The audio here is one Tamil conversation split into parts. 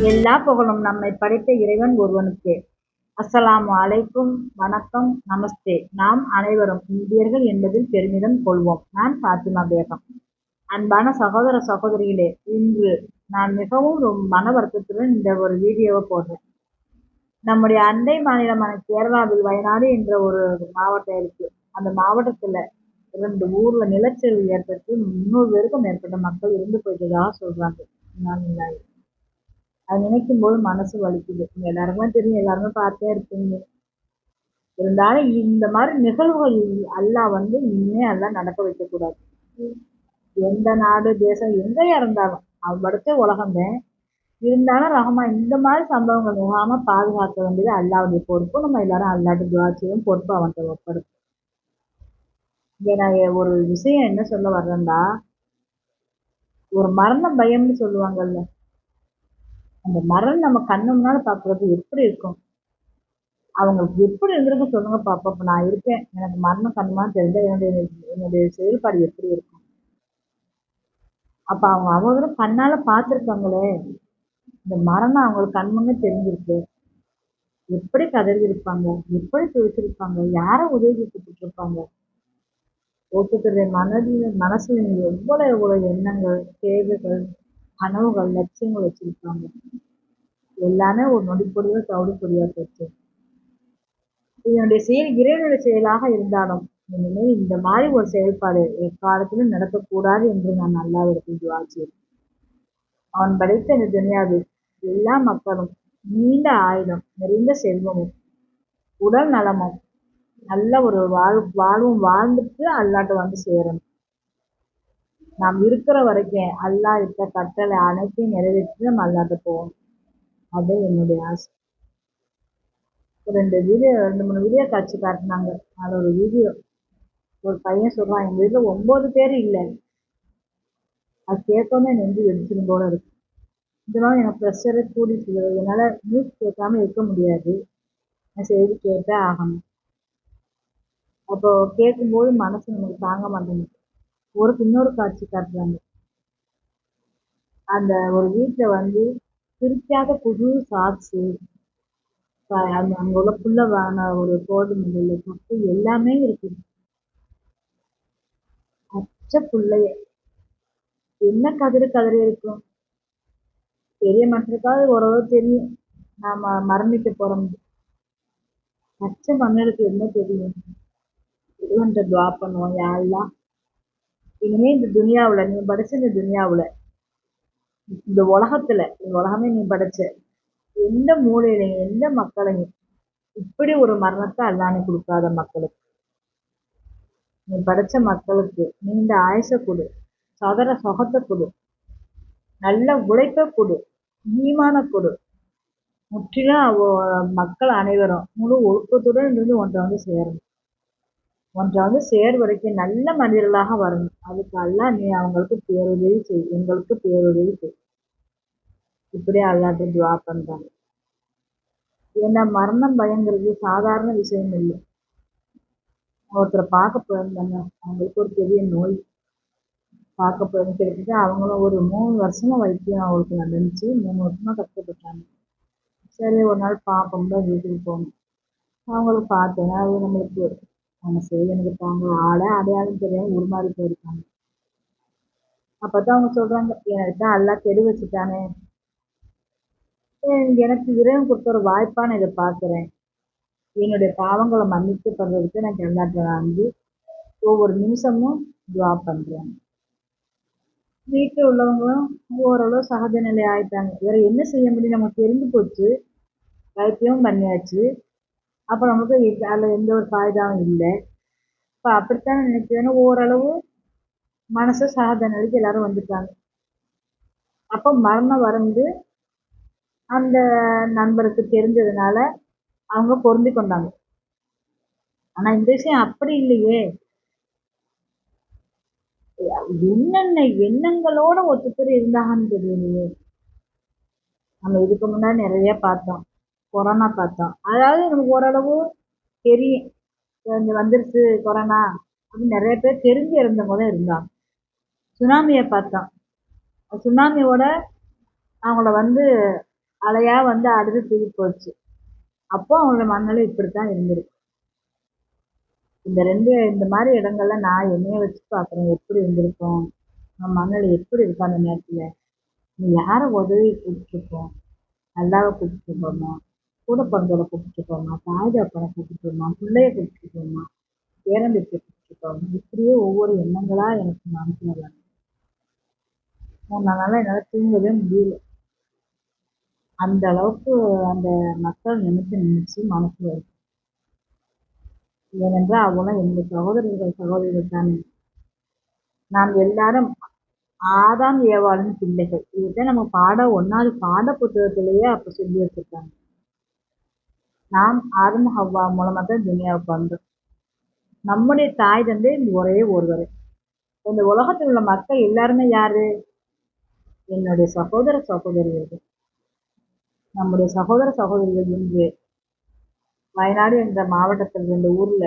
எல்லா புகழும் நம்மை படைத்த இறைவன் ஒருவனுக்கே. அஸ்ஸலாமு அலைக்கும். வணக்கம். நமஸ்தே. நாம் அனைவரும் இந்தியர்கள் என்பதில் பெருமிதம் கொள்வோம். நான் பாத்திமா பேகம். அன்பான சகோதர சகோதரிகளே இன்று நான் மிகவும் மன வருத்தத்துடன் இந்த ஒரு வீடியோவை போடுறேன். நம்முடைய அண்டை மாநிலமான கேரளாவில் வயநாடு என்ற ஒரு மாவட்டம் இருக்கு. அந்த மாவட்டத்துல இரண்டு ஊர்ல நிலச்சரிவு ஏற்பட்டு முன்னூறு பேருக்கும் மேற்பட்ட மக்கள் இருந்து போயிட்டதாக சொல்றாங்க. நான் லில்லாஹி. அது நினைக்கும் போது மனசு வலிக்குது. நீங்கள் எல்லாருக்குமே தெரியும் எல்லாருமே பார்த்தே இருப்பீங்க. இருந்தாலும் இந்த மாதிரி நிகழ்வுகள் அல்லாஹ் வந்து இனிமே எல்லாம் நடக்க வைக்கக்கூடாது. எந்த நாடு தேசம் எங்கேயா இருந்தாலும் அவன் உலகமே இருந்தாலும் ரகமா இந்த மாதிரி சம்பவங்கள் முகாம பாதுகாக்க வேண்டியது அல்லாவுடைய பொறுப்பு. நம்ம எல்லாரும் அல்லாட்டு துவா பொறுப்பு அவன்கிட்ட ஒப்படைக்கும் இங்க நான் ஒரு விஷயம் என்ன சொல்ல வர்றேன்டா ஒரு மரண பயம்னு சொல்லுவாங்கல்ல அந்த மரணம் நம்ம கண்ணு முன்னால பாக்குறது எப்படி இருக்கும்? அவங்களுக்கு எப்படி இருந்திருக்கு சொல்லுங்க பாப்பா இப்ப நான் இருப்பேன் எனக்கு மரணம் கண்ணுமா தெரிஞ்சா என்னுடைய என்னுடைய செயல்பாடு எப்படி இருக்கும்? அப்ப அவங்க அவங்க கண்ணால பார்த்திருக்காங்களே இந்த மரணம் அவங்களுக்கு கண்முன்னே தெரிஞ்சிருக்கு. எப்படி கதறி இருப்பாங்க எப்படி துடிச்சிருப்பாங்க? யாரை உதவி கொடுத்துட்டு இருப்பாங்க ஒருத்தருடைய மனதில் மனசுல எவ்வளவு எவ்வளவு எண்ணங்கள் தேவைகள் கனவுகள் லட்சியங்கள் வச்சிருப்பாங்க. எல்லாமே ஒரு நொடிப்பொடியோ தவிடு பொடியா போச்சு. இதனுடைய செயல் இறைவனுடைய செயலாக இருந்தாலும் இனிமேல் இந்த மாதிரி ஒரு செயல்பாடு எக்காலத்திலும் நடக்கக்கூடாது என்று நான் நல்லா துவா செய்கிறேன் அவன் படைத்த இந்த துனியாவில் எல்லா மக்களும் நீண்ட ஆயுதம் நிறைந்த செல்வமும் உடல் நலமும் நல்ல ஒரு வாழ் வாழ்வும் வாழ்ந்துட்டு அல்லாட்ட வந்து சேரணும். நாம் இருக்கிற வரைக்கும் அல்லாஹ் இட்ட கட்டளை அனைத்தையும் நிறைவேற்றி நம்ம அல்லாட்ட போகணும் அது என்னுடைய ஆசை. ரெண்டு வீடியோ ரெண்டு மூணு வீடியோ காட்சி காட்டினாங்க. அது ஒரு வீடியோ ஒரு பையன் சொல்றான் எங்க வீட்டுல ஒன்பது பேர் இல்லை. அது கேட்கவே நெஞ்சு வெடிச்சிடும் போல இருக்கு இதனால் எனக்கு ப்ரெஷரே கூடிட்டு என்னால நியூஸ் கேட்காம இருக்க முடியாது. நான் செய்தி கேட்டே ஆகணும். அப்போ கேட்கும்போது மனசு நமக்கு தாங்க மாட்டேங்குது. ஒரு இன்னொரு காட்சி காட்டுறாங்க. அந்த ஒரு வீட்டுல வந்து பிரிக்காத புது சாக்ஸு அங்க அங்க உள்ள புள்ள வாங்கின ஒரு தோடு முதல்ல கப்பு எல்லாமே இருக்குது அச்ச புள்ளைய. என்ன கதறு கதறி இருக்கும்? பெரிய மனுஷனுக்காவது ஓரளவு தெரியும். நாம மரணிக்க போறோம் பச்சை மன்னருக்கு என்ன தெரியும்? இறைவன்கிட்ட துவா பண்ணுவோம்? யாரெல்லாம் இனிமே இந்த துனியாவில் நீ படைச்ச இந்த துனியாவில் இந்த உலகத்துல இந்த உலகமே நீ படைச்ச எந்த மூலையிலையும் எந்த மக்களையும் இப்படி ஒரு மரணத்தை அல்லானே கொடுக்காத மக்களுக்கு. நீ படைச்ச மக்களுக்கு நீண்ட ஆயுச கொடு சதர சொகத்தை கொடு நல்ல உழைப்பை கொடு ஈமான கொடு. முற்றிலும் மக்கள் அனைவரும் முழு ஒழுக்கத்துடன் இருந்து ஒன்றை வந்து சேரணும். ஒன்றாவது சேர்வடைக்கு சேர் வரைக்கும் நல்ல மனிதர்களாக வரணும் அதுக்கு அல்லா நீ அவங்களுக்கு பேருதவி செய். எங்களுக்கு பேருதவி செய். இப்படியே அல்லாட்ட துவா பண்றாங்க. ஏன்னா மரணம் பயங்கிறது சாதாரண விஷயம் இல்லை. ஒருத்தரை பார்க்க போயிருந்தாங்க. அவங்களுக்கு ஒரு பெரிய நோய். பார்க்க போயிருந்து கிட்டத்தட்ட அவங்களும் ஒரு மூணு வருஷமா வைத்தியம் அவங்களுக்கு நடந்துச்சு. மூணு வருஷமா கஷ்டப்பட்டாங்க. சரி ஒரு நாள் பார்ப்போம் தான் வீட்டுக்கு போகணும் அவங்களுக்கு பார்த்தோன்னா அது நம்மளுக்கு அவங்க சரி எனக்கு தாங்க ஆளே அடையாளம் தெரியாம உருமாறி போயிருக்காங்க. அப்பதான் அவங்க சொல்றாங்க எனக்கு எல்லாம் கெடு வச்சுட்டானே. எனக்கு இறைவன் கொடுத்த ஒரு வாய்ப்பா நான் இதை பார்க்கிறேன். என்னுடைய பாவங்களை மன்னிக்கப்படுறதுக்கு நான் எல்லாத்த வந்து ஒவ்வொரு நிமிஷமும் துவா பண்றேன். வீட்டில் உள்ளவங்களும் ஓரளவு சகஜ நிலை ஆயிட்டாங்க. வேற என்ன செய்ய முடியும்? நமக்கு தெரிஞ்சு போச்சு. வைத்தியம் பண்ணியாச்சு. அப்போ நமக்கு அதில் அதுல எந்த ஒரு ஃபாய்தாவும் இல்லை. இப்போ அப்படித்தான் நினைக்கிறேன்னு ஓரளவு மனசை சாத நிலைக்கு எல்லாரும் வந்துட்டாங்க. அப்போ மரணம் வந்து அந்த நண்பருக்கு தெரிஞ்சதுனால அவங்க பொருந்தி கொண்டாங்க. ஆனா இந்த விஷயம் அப்படி இல்லையே. என்னென்ன எண்ணங்களோட ஒருத்தர் இருந்தாங்கன்னு தெரியலையே. நம்ம இதுக்கு முன்னாடி நிறைய பார்த்தோம். கொரோனா பார்த்தோம். அதாவது நமக்கு ஓரளவு தெரியும் இந்த வந்துருச்சு கொரோனா அப்படின்னு நிறைய பேர் தெரிஞ்சு இறந்தவங்க தான் இருந்தாங்க. சுனாமியை பார்த்தோம். சுனாமியோட அவங்கள வந்து அலையாக வந்து அடுத்து தூக்கி போச்சு. அப்போ அவங்களோட மனநிலை இப்படித்தான் இருந்திருக்கு இந்த ரெண்டு இந்த மாதிரி இடங்கள்ல நான் என்னைய வச்சு பார்க்குறேன். எப்படி இருந்திருக்கும்? நம்ம மனநிலை எப்படி இருக்கும் அந்த நேரத்தில்? நீ யாரை உதவி கூப்பிட்டுருக்கோம் நல்லாவை கூப்பிட்டு போமா? கூட பிறந்தவரை கூப்பிட்டு போமா தாய் தப்பனை கூப்பிட்டு போமா பிள்ளைய கூப்பிட்டு போமா பேரம்பிட்டு கூப்பிட்டு போமா. இப்படியே ஒவ்வொரு எண்ணங்களா எனக்கு மனசு வராங்க மூணு நாளாக என்னால் தூங்கவே முடியல. அந்த அளவுக்கு அந்த மக்கள் நினைச்சு நினைச்சு மனசு வருது ஏனென்றால் அவங்களும் என்னுடைய சகோதரர்கள் சகோதரிகள் தானே. நாம் எல்லாரும் ஆதாம் ஏவாளின் பிள்ளைகள். இதுதான் நம்ம பாட ஒன்றாவது பாட புத்தகத்திலேயே அப்போ சொல்லி வச்சுருக்காங்க. நாம் ஆதம் ஹவ்வா மூலமாக தான் துனியாவுக்கு வந்தோம். நம்முடைய தாய் தந்தை ஒரே ஒருவர். இந்த உலகத்தில் உள்ள மக்கள் எல்லாருமே யாரு? என்னுடைய சகோதர சகோதரிகள். நம்முடைய சகோதர சகோதரிகள் இன்று வயநாடு என்ற மாவட்டத்தில் ரெண்டு ஊர்ல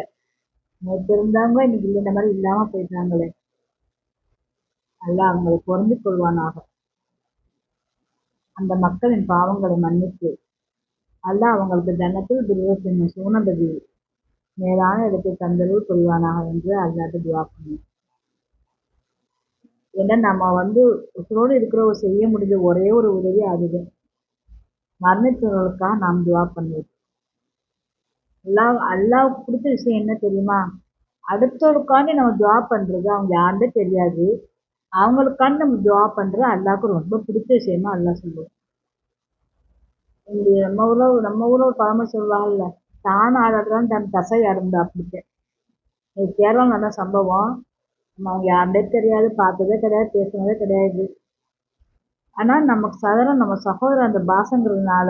நேற்று இருந்தாங்க இன்னைக்கு இந்த மாதிரி இல்லாம போயிட்டாங்களே. அல்ல அவங்களை பொருந்திக் கொள்வானாக. அந்த மக்களின் பாவங்களை மன்னித்து அல்ல அவங்களுக்கு தனத்தில் துருவத்தின் சூனபதி மேலான இடத்தை தந்தருள் புரிவானாக என்று அல்லாட்டு துவா பண்ணும் ஏன்னா நம்ம வந்து உசுரோடு இருக்கிறவங்க செய்ய முடிஞ்ச ஒரே ஒரு உதவி அதுதான் மரணித்தவர்களுக்காக நாம் துவா பண்ணுவோம். அல்லா அல்லாவுக்கு பிடிச்ச விஷயம் என்ன தெரியுமா? அடுத்தவருக்காண்டி நம்ம துவா பண்ணுறது அவங்க யாருன்னே தெரியாது. அவங்களுக்காண்டி நம்ம துவா பண்ணுறது அல்லாவுக்கு ரொம்ப பிடிச்ச விஷயமா அல்லா சொல்லுவோம் இங்கே நம்ம ஊர்ல நம்ம ஊர்ல ஒரு பழமை சொல்லுவாங்கல்ல தான் ஆடாடுறான்னு தன் தசை அருந்தா அப்படின்ட்டு. கேரளம் நல்ல சம்பவம். நம்ம அவங்க தெரியாது பார்த்ததே கிடையாது பேசுனதே கிடையாது. ஆனால் நமக்கு சாதாரண நம்ம சகோதரர் அந்த பாசங்கிறதுனால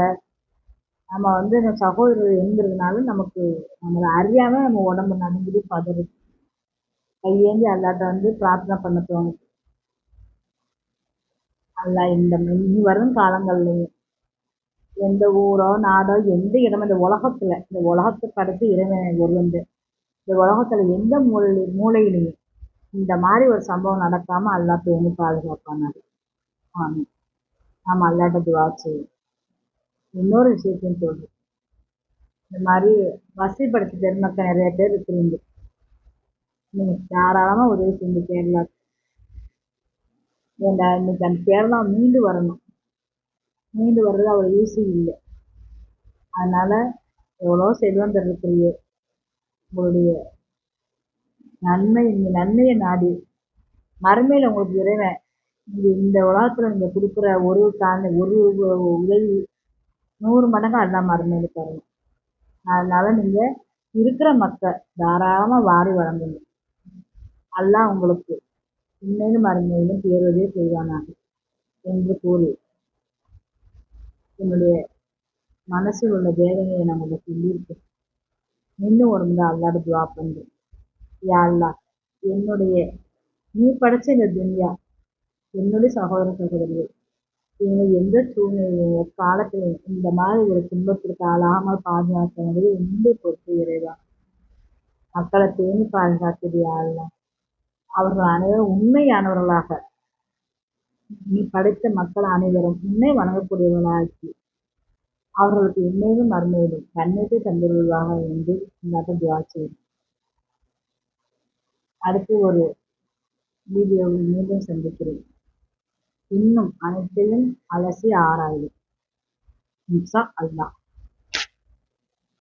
நம்ம வந்து நம்ம சகோதரர் எங்கிறதுனால நமக்கு நம்மளை அறியாமல் நம்ம உடம்பு நடுங்குது பதறுது. கையேந்தி அல்லாட்ட வந்து பிரார்த்தனை பண்ண தோணும் அல்ல இந்த இனி வரும் காலங்கள்லையும் எந்த ஊரோ நாடோ எந்த இடம் இந்த உலகத்துல இந்த உலகத்தை படைத்து இறைவன் ஒருவன் இந்த உலகத்துல எந்த மூலை மூலையிலையும் இந்த மாதிரி ஒரு சம்பவம் நடக்காம அல்லா பேணி பாதுகாப்பானாரு. ஆமாம் நாம் அல்லாட்ட துவா செய்வோம். இன்னொரு விஷயத்தையும் சொல்றேன். இந்த மாதிரி வசதிப்படுத்த பெருமக்கள் நிறைய பேர் இருக்கிறீங்க. நீங்க தாராளமா உதவி செஞ்சு கேரளா. ஏண்டா இன்னைக்கு அந்த கேரளா மீண்டு வரணும். மீண்டு வர்றது அவ்வளோ ஈஸி இல்லை. அதனால எவ்வளோ செல்வந்தர் இருக்கிறீங்க உங்களுடைய நன்மை இந்த நன்மையை நாடி மறுமையில் உங்களுக்கு இறைவன் நீங்கள் இந்த உலகத்தில் நீங்கள் கொடுக்குற ஒரு காரண ஒரு உதவி நூறு மடங்கு எல்லாம் மறுமையில் தரணும். அதனால நீங்கள் இருக்கிற மக்கள் தாராளமாக வாரி வழங்குங்க. எல்லாம் உங்களுக்கு உண்மையிலும் மறுமையிலும் பேருவதே செய்வானாக என்று கூறி என்னுடைய மனசில் உள்ள வேதனையை நான் உங்களுக்கு சொல்லியிருக்கேன் இன்னும் ஒரு முறை அல்லாட துவா பண்ணுறேன் யாழ்லா என்னுடைய நீ படைச்ச இந்த துன்யா என்னுடைய சகோதர சகோதரிகள் இவங்க எந்த சூழ்நிலையிலும் காலத்தில் இந்த மாதிரி ஒரு துன்பத்திற்கு ஆளாமல் பாதுகாக்கிறது எந்த பொறுப்பு இறைவா. மக்களை பேணி பாதுகாத்தது அவர்கள் அனைவரும் உண்மையானவர்களாக நீ படைத்த மக்கள் அனைவரும் உன்னை வணங்கக்கூடியவர்களாக்கி அவர்களுக்கு என்னையும் மறுமையிலும் கண்ணீரை தந்துள்ளதாக என்று இந்த துவா செய்யும் அடுத்து ஒரு வீடியோவில் மீண்டும் சந்திக்கிறேன். இன்னும் அனைத்தையும் அலசி ஆராயும். இன்ஷா அல்லாஹ்.